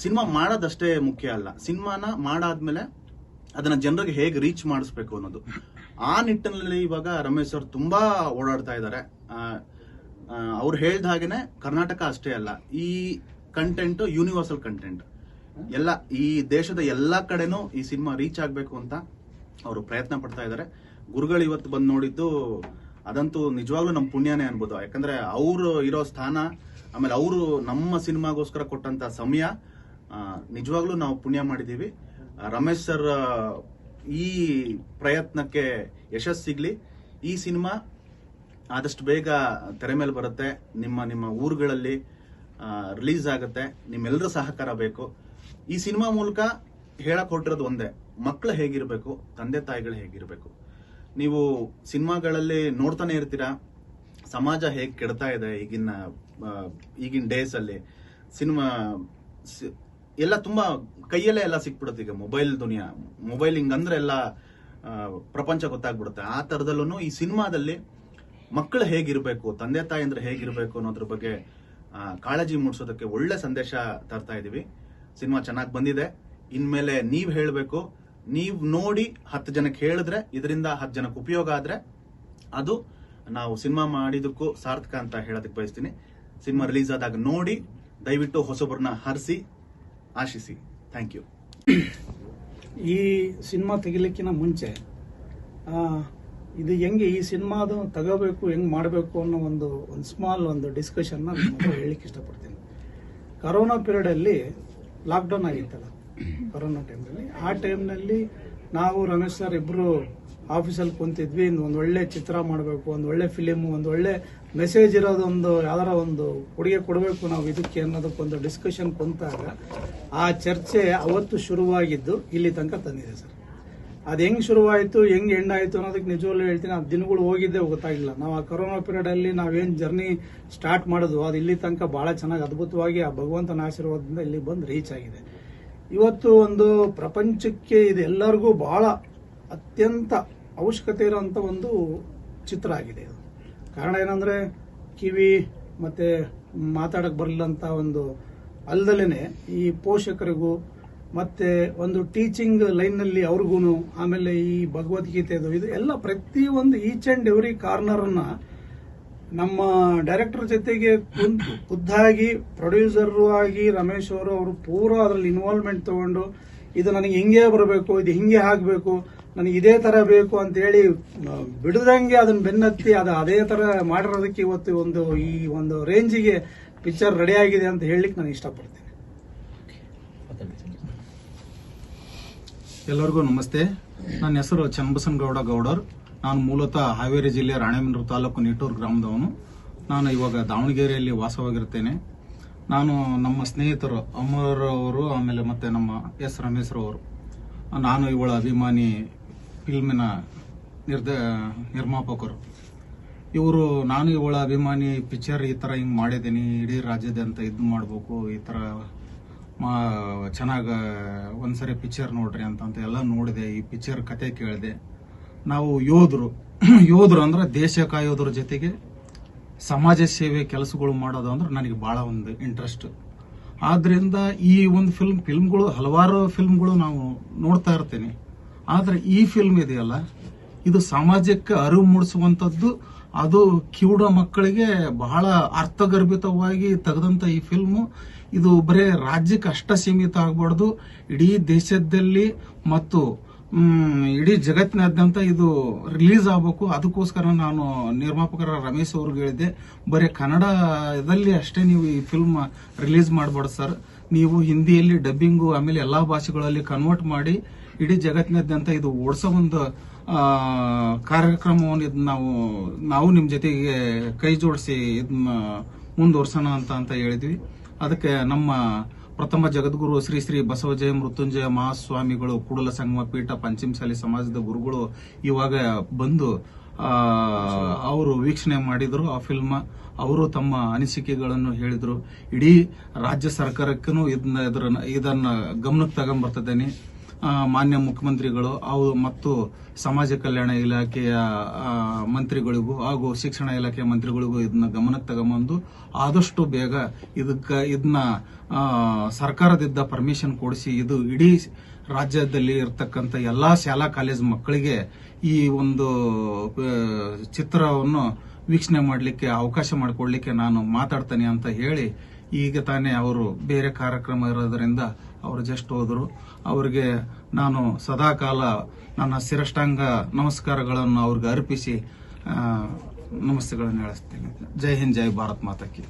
ಸಿನಿಮಾ ಮಾಡೋದಷ್ಟೇ ಮುಖ್ಯ ಅಲ್ಲ. ಸಿನಿಮಾನ ಮಾಡಾದ್ಮೇಲೆ ಅದನ್ನ ಜನರಿಗೆ ಹೇಗೆ ರೀಚ್ ಮಾಡಿಸ್ಬೇಕು ಅನ್ನೋದು. ಆ ನಿಟ್ಟಿನಲ್ಲಿ ಇವಾಗ ರಮೇಶ್ ಅವ್ರು ತುಂಬಾ ಓಡಾಡ್ತಾ ಇದ್ದಾರೆ. ಅವ್ರು ಹೇಳ್ದ ಹಾಗೇನೆ ಕರ್ನಾಟಕ ಅಷ್ಟೇ ಅಲ್ಲ. ಈ ಕಂಟೆಂಟ್ ಯೂನಿವರ್ಸಲ್ ಕಂಟೆಂಟ್ ಎಲ್ಲ, ಈ ದೇಶದ ಎಲ್ಲಾ ಕಡೆನೂ ಈ ಸಿನಿಮಾ ರೀಚ್ ಆಗ್ಬೇಕು ಅಂತ ಅವರು ಪ್ರಯತ್ನ ಪಡ್ತಾ ಇದ್ದಾರೆ. ಗುರುಗಳು ಇವತ್ತು ಬಂದು ನೋಡಿದ್ದು ಅದಂತೂ ನಿಜವಾಗ್ಲೂ ನಮ್ಮ ಪುಣ್ಯನೇ ಅನ್ಬೋದು. ಯಾಕಂದ್ರೆ ಅವರು ಇರೋ ಸ್ಥಾನ, ಆಮೇಲೆ ಅವರು ನಮ್ಮ ಸಿನಿಮಾಗೋಸ್ಕರ ಕೊಟ್ಟಂತ ಸಮಯ ನಿಜವಾಗ್ಲೂ ನಾವು ಪುಣ್ಯ ಮಾಡಿದೀವಿ ರಮೇಶ್ ಸರ್ ಈ ಪ್ರಯತ್ನಕ್ಕೆ ಯಶಸ್ಸು ಸಿಗ್ಲಿ. ಈ ಸಿನಿಮಾ ಆದಷ್ಟು ಬೇಗ ತೆರೆ ಮೇಲೆ ಬರುತ್ತೆ. ನಿಮ್ಮ ನಿಮ್ಮ ಊರುಗಳಲ್ಲಿ ರಿಲೀಸ್ ಆಗುತ್ತೆ. ನಿಮ್ಮೆಲ್ಲರ ಸಹಕಾರ ಬೇಕು. ಈ ಸಿನಿಮಾ ಮೂಲಕ ಹೇಳಕ್ ಹೊರಟಿರೋದು ಒಂದೇ. ಮಕ್ಕಳು ಹೇಗಿರಬೇಕು, ತಂದೆ ತಾಯಿಗಳು ಹೇಗಿರಬೇಕು. ನೀವು ಸಿನಿಮಾಗಳಲ್ಲಿ ನೋಡ್ತಾನೆ ಇರ್ತೀರಾ? ಸಮಾಜ ಹೇಗೆ ಕೆಡ್ತಾ ಇದೆ ಈಗಿನ ಈಗಿನ ಡೇಸಲ್ಲಿ ಸಿನಿಮಾ ಎಲ್ಲ ತುಂಬಾ ಕೈಯಲ್ಲೇ ಎಲ್ಲ ಸಿಕ್ಬಿಡುತ್ತೆ ಈಗ ಮೊಬೈಲ್ ದುನಿಯಾ. ಮೊಬೈಲ್ ಹಿಂಗಂದ್ರೆ ಎಲ್ಲ ಪ್ರಪಂಚ ಗೊತ್ತಾಗ್ಬಿಡುತ್ತೆ. ಆ ತರದಲ್ಲೂ ಈ ಸಿನಿಮಾದಲ್ಲಿ ಮಕ್ಕಳು ಹೇಗಿರ್ಬೇಕು, ತಂದೆ ತಾಯಿ ಅಂದ್ರೆ ಹೇಗಿರ್ಬೇಕು ಅನ್ನೋದ್ರ ಬಗ್ಗೆ ಕಾಳಜಿ ಮೂಡಿಸೋದಕ್ಕೆ ಒಳ್ಳೆ ಸಂದೇಶ ತರ್ತಾ ಇದೀವಿ. ಸಿನಿಮಾ ಚೆನ್ನಾಗಿ ಬಂದಿದೆ. ಇನ್ಮೇಲೆ ನೀವು ಹೇಳಬೇಕು, ನೀವು ನೋಡಿ ಹತ್ತು ಜನಕ್ಕೆ ಹೇಳಿದ್ರೆ, ಇದರಿಂದ ಹತ್ತು ಜನಕ್ಕೆ ಉಪಯೋಗ ಆದ್ರೆ ಅದು ನಾವು ಸಿನಿಮಾ ಮಾಡಿದಕ್ಕೂ ಸಾರ್ಥಕ ಅಂತ ಹೇಳೋದಕ್ಕೆ ಬಯಸ್ತೀನಿ. ಸಿನಿಮಾ ರಿಲೀಸ್ ಆದಾಗ ನೋಡಿ, ದಯವಿಟ್ಟು ಹೊಸಬರನ್ನ ಹರಿಸಿ ಆಶಿಸಿ. ಥ್ಯಾಂಕ್ ಯು ಈ ಸಿನಿಮಾ ತೆಗಿಲಿಕ್ಕಿಂತ ಮುಂಚೆ ಇದು ಹೆಂಗೆ ಈ ಸಿನಿಮಾದು ತಗೋಬೇಕು, ಹೆಂಗ್ ಮಾಡಬೇಕು ಅನ್ನೋ ಒಂದು ಒಂದು ಸ್ಮಾಲ್ ಒಂದು ಡಿಸ್ಕಷನ್ ಹೇಳಲಿಕ್ಕೆ ಇಷ್ಟಪಡ್ತೀನಿ. ಕರೋನಾ ಪೀರಿಯಡಲ್ಲಿ ಲಾಕ್ಡೌನ್ ಆಗಿತ್ತಲ್ಲ ಕರೋನಾ ಟೈಮ್ನಲ್ಲಿ ಆ ಟೈಮ್ನಲ್ಲಿ ನಾವು ರಮೇಶ್ ಸರ್ ಇಬ್ಬರು ಆಫೀಸಲ್ಲಿ ಕುಂತಿದ್ವಿ ಒಂದು ಒಳ್ಳೆ ಚಿತ್ರ ಮಾಡಬೇಕು, ಒಂದು ಒಳ್ಳೆ ಫಿಲಿಮು ಒಂದು ಒಳ್ಳೆ ಮೆಸೇಜ್ ಇರೋದೊಂದು, ಯಾವ್ದಾರ ಒಂದು ಕೊಡುಗೆ ಕೊಡಬೇಕು ನಾವು ಇದಕ್ಕೆ ಅನ್ನೋದಕ್ಕೊಂದು ಡಿಸ್ಕಷನ್ ಕುಂತಾಗ ಆ ಚರ್ಚೆ ಅವತ್ತು ಶುರುವಾಗಿದ್ದು ಇಲ್ಲಿ ತನಕ ತಂದಿದೆ ಸರ್. ಅದು ಹೆಂಗ್ ಶುರುವಾಯಿತು, ಹೆಂಗೆ ಎಂಡಾಯಿತು ಅನ್ನೋದಕ್ಕೆ ನಿಜವಾಗ್ಲೂ ಹೇಳ್ತೀನಿ ಆ ದಿನಗಳು ಹೋಗಿದ್ದೆ ಗೊತ್ತಾಗಿಲ್ಲ ನಾವು ಆ ಕೊರೋನಾ ಪೀರಿಯಡಲ್ಲಿ ನಾವೇನು ಜರ್ನಿ ಸ್ಟಾರ್ಟ್ ಮಾಡಿದ್ವು ಅದು ಇಲ್ಲಿ ತನಕ ಭಾಳ ಚೆನ್ನಾಗಿ ಅದ್ಭುತವಾಗಿ ಆ ಭಗವಂತನ ಆಶೀರ್ವಾದದಿಂದ ಇಲ್ಲಿ ಬಂದು ರೀಚ್ ಆಗಿದೆ. ಇವತ್ತು ಒಂದು ಪ್ರಪಂಚಕ್ಕೆ ಇದೆಲ್ಲರಿಗೂ ಭಾಳ ಅತ್ಯಂತ ಅವಶ್ಯಕತೆ ಇರುವಂತ ಒಂದು ಚಿತ್ರ ಆಗಿದೆ ಕಾರಣ ಏನಂದ್ರೆ, ಕಿವಿ ಮತ್ತೆ ಮಾತಾಡಕ್ ಬರಲಿಲ್ಲಂತ ಒಂದು ಅಲ್ದಲೇನೆ ಈ ಪೋಷಕರಿಗೂ ಮತ್ತೆ ಒಂದು ಟೀಚಿಂಗ್ ಲೈನ್ನಲ್ಲಿ ಅವ್ರಿಗೂ ಆಮೇಲೆ ಈ ಭಗವದ್ಗೀತೆದು ಇದು ಎಲ್ಲ ಪ್ರತಿಯೊಂದು ಈಚ್ ಆ್ಯಂಡ್ ಎವ್ರಿ ಕಾರ್ನರನ್ನು ನಮ್ಮ ಡೈರೆಕ್ಟರ್ ಜೊತೆಗೆ ಖುದ್ದಾಗಿ ಪ್ರೊಡ್ಯೂಸರು ಆಗಿ ರಮೇಶ್ ಅವರು ಅವರು ಪೂರ ಅದರಲ್ಲಿ ಇನ್ವಾಲ್ವ್ಮೆಂಟ್ ತಗೊಂಡು, ಇದು ನನಗೆ ಹಿಂಗೆ ಬರಬೇಕು, ಇದು ಹಿಂಗೆ ಆಗಬೇಕು ನನಗೆ ಇದೇ ತರ ಬೇಕು ಅಂತ ಹೇಳಿ ಆ, ಬಿಡದಂಗೆ ಅದನ್ನ ಬೆನ್ನತ್ತಿ ಅದು ಅದೇ ತರ ಮಾಡಿರೋದಕ್ಕೆ ಇವತ್ತು ಒಂದು ಈ ಒಂದು ರೇಂಜಿಗೆ ಪಿಕ್ಚರ್ ರೆಡಿ ಆಗಿದೆ ಅಂತ ಹೇಳಲಿಕ್ಕೆ ನಾನು ಇಷ್ಟಪಡ್ತೀನಿ. ಎಲ್ಲರಿಗೂ ನಮಸ್ತೆ. ನನ್ನ ಹೆಸರು ಚನ್ನಬಸನಗೌಡ ಗೌಡರ್. ನಾನು ಮೂಲತಃ ಹಾವೇರಿ ಜಿಲ್ಲೆ ರಾಣೆಬೆನ್ನೂರು ತಾಲೂಕು ನಿಟ್ಟೂರು ಗ್ರಾಮದವನು. ನಾನು ಇವಾಗ ದಾವಣಗೆರೆಯಲ್ಲಿ ವಾಸವಾಗಿರ್ತೇನೆ. ನಾನು ನಮ್ಮ ಸ್ನೇಹಿತರು ಅಮರ್ ಅವರು ಆಮೇಲೆ ಮತ್ತೆ ನಮ್ಮ ಎಸ್ ರಮೇಶ್ರವರು. ನಾನು ಇವಳ ಅಭಿಮಾನಿ ಫಿಲ್ಮಿನ ನಿರ್ದ, ನಿರ್ಮಾಪಕರು. ಇವರು, ನಾನು ಇವಳ ಅಭಿಮಾನಿ, ಪಿಕ್ಚರ್ ಈ ಥರ ಹಿಂಗೆ ಮಾಡಿದ್ದೀನಿ, ಇಡೀ ರಾಜ್ಯದಂತ ಇದು ಮಾಡಬೇಕು, ಈ ಥರ ಮಾ, ಚೆನ್ನಾಗ ಒಂದ್ಸರಿ ಪಿಕ್ಚರ್ ನೋಡ್ರಿ ಅಂತ ಅಂತ ಎಲ್ಲ ನೋಡಿದೆ, ಈ ಪಿಕ್ಚರ್ ಕತೆ ಕೇಳಿದೆ. ನಾವು ಯೋಧರು ಯೋಧರು ಅಂದ್ರೆ ದೇಶ ಕಾಯೋದ್ರ ಜೊತೆಗೆ ಸಮಾಜ ಸೇವೆ ಕೆಲಸಗಳು ಮಾಡೋದು ಅಂದ್ರೆ ನನಗೆ ಭಾಳ ಒಂದು ಇಂಟ್ರೆಸ್ಟ್ ಆದ್ರಿಂದ ಈ ಒಂದು ಫಿಲ್ಮ್ ಫಿಲ್ಮ್ಗಳು ಹಲವಾರು ಫಿಲ್ಮ್ಗಳು ನಾವು ನೋಡ್ತಾ ಇರ್ತೀನಿ. ಆದ್ರೆ ಈ ಫಿಲ್ಮ್ ಇದೆಯಲ್ಲ, ಇದು ಸಮಾಜಕ್ಕೆ ಅರಿವು ಮೂಡಿಸುವಂತದ್ದು ಅದು ಕಿವುಡ ಮಕ್ಕಳಿಗೆ ಬಹಳ ಅರ್ಥಗರ್ಭಿತವಾಗಿ ತೆಗೆದಂತ ಈ ಫಿಲ್ಮು ಇದು ಬರೇ ರಾಜ್ಯಕ್ಕೆ ಅಷ್ಟ ಸೀಮಿತ ಆಗಬಾರ್ದು. ಇಡೀ ದೇಶದಲ್ಲಿ ಮತ್ತು ಇಡೀ ಜಗತ್ತಿನಾದ್ಯಂತ ಇದು ರಿಲೀಸ್ ಆಗಬೇಕು. ಅದಕ್ಕೋಸ್ಕರ ನಾನು ನಿರ್ಮಾಪಕರ ರಮೇಶ್ ಅವ್ರಿಗೆ ಹೇಳಿದ್ದೆ, ಬರೀ ಕನ್ನಡದಲ್ಲಿ ಅಷ್ಟೇ ನೀವು ಈ ಫಿಲ್ಮ್ ರಿಲೀಸ್ ಮಾಡಬಾರ್ದು ಸರ್. ನೀವು ಹಿಂದಿಯಲ್ಲಿ ಡಬ್ಬಿಂಗು ಆಮೇಲೆ ಎಲ್ಲಾ ಭಾಷೆಗಳಲ್ಲಿ ಕನ್ವರ್ಟ್ ಮಾಡಿ ಇಡೀ ಜಗತ್ತಿನಾದ್ಯಂತ ಇದು ಓಡಿಸೋ ಒಂದು ಕಾರ್ಯಕ್ರಮವನ್ನು ನಾವು ನಾವು ನಿಮ್ಮ ಜೊತೆಗೆ ಕೈ ಜೋಡಿಸಿ ಇದನ್ನ ಮುಂದುವರ್ಸೋಣ ಅಂತ ಅಂತ ಹೇಳಿದ್ವಿ. ಅದಕ್ಕೆ ನಮ್ಮ ಪ್ರಥಮ ಜಗದ್ಗುರು ಶ್ರೀ ಶ್ರೀ ಬಸವಜಯ ಮೃತ್ಯುಂಜಯ ಮಹಾಸ್ವಾಮಿಗಳು ಕೂಡಲ ಸಂಗಮ ಪೀಠ ಪಂಚಮಸಾಲಿ ಸಮಾಜದ ಗುರುಗಳು ಇವಾಗ ಬಂದು ಅವರು ವೀಕ್ಷಣೆ ಮಾಡಿದ್ರು ಆ ಫಿಲ್ಮ್ ಅವರು ತಮ್ಮ ಅನಿಸಿಕೆಗಳನ್ನು ಹೇಳಿದ್ರು. ಇಡೀ ರಾಜ್ಯ ಸರ್ಕಾರಕ್ಕೂ ಇದನ್ನ ಇದನ್ನ ಇದನ್ನ ಗಮನಕ್ಕೆ ತಗೊಂಬರ್ತಿದ್ದೇನೆ ಆ, ಮಾನ್ಯ ಮುಖ್ಯಮಂತ್ರಿಗಳು ಮತ್ತು ಸಮಾಜ ಕಲ್ಯಾಣ ಇಲಾಖೆಯ ಮಂತ್ರಿಗಳಿಗೂ ಹಾಗೂ ಶಿಕ್ಷಣ ಇಲಾಖೆಯ ಮಂತ್ರಿಗಳಿಗೂ ಇದನ್ನ ಗಮನಕ್ಕೆ ತಗೊಂಬಂದು ಆದಷ್ಟು ಬೇಗ ಇದಕ್ಕೆ, ಇದನ್ನ ಸರ್ಕಾರದಿಂದ ಪರ್ಮಿಷನ್ ಕೊಡಿಸಿ ಇದು ಇಡೀ ರಾಜ್ಯದಲ್ಲಿ ಇರತಕ್ಕಂಥ ಎಲ್ಲಾ ಶಾಲಾ ಕಾಲೇಜ್ ಮಕ್ಕಳಿಗೆ ಈ ಒಂದು ಚಿತ್ರವನ್ನು ವೀಕ್ಷಣೆ ಮಾಡಲಿಕ್ಕೆ ಅವಕಾಶ ಮಾಡಿಕೊಡ್ಲಿಕ್ಕೆ ನಾನು ಮಾತಾಡ್ತೇನೆ ಅಂತ ಹೇಳಿ ಈಗ ತಾನೇ ಅವರು ಬೇರೆ ಕಾರ್ಯಕ್ರಮ ಇರೋದ್ರಿಂದ ಅವರು ಜಸ್ಟ್ ಹೋದರು. ಅವರಿಗೆ ನಾನು ಸದಾಕಾಲ ನನ್ನ ಶಿರಷ್ಟಾಂಗ ನಮಸ್ಕಾರಗಳನ್ನು ಅವ್ರಿಗೆ ಅರ್ಪಿಸಿ ನಮಸ್ತೆಗಳನ್ನು ಹೇಳಿಸ್ತೇನೆ. ಜೈ ಹಿಂದ್, ಜೈ ಭಾರತ್ ಮಾತಕ್ಕೆ.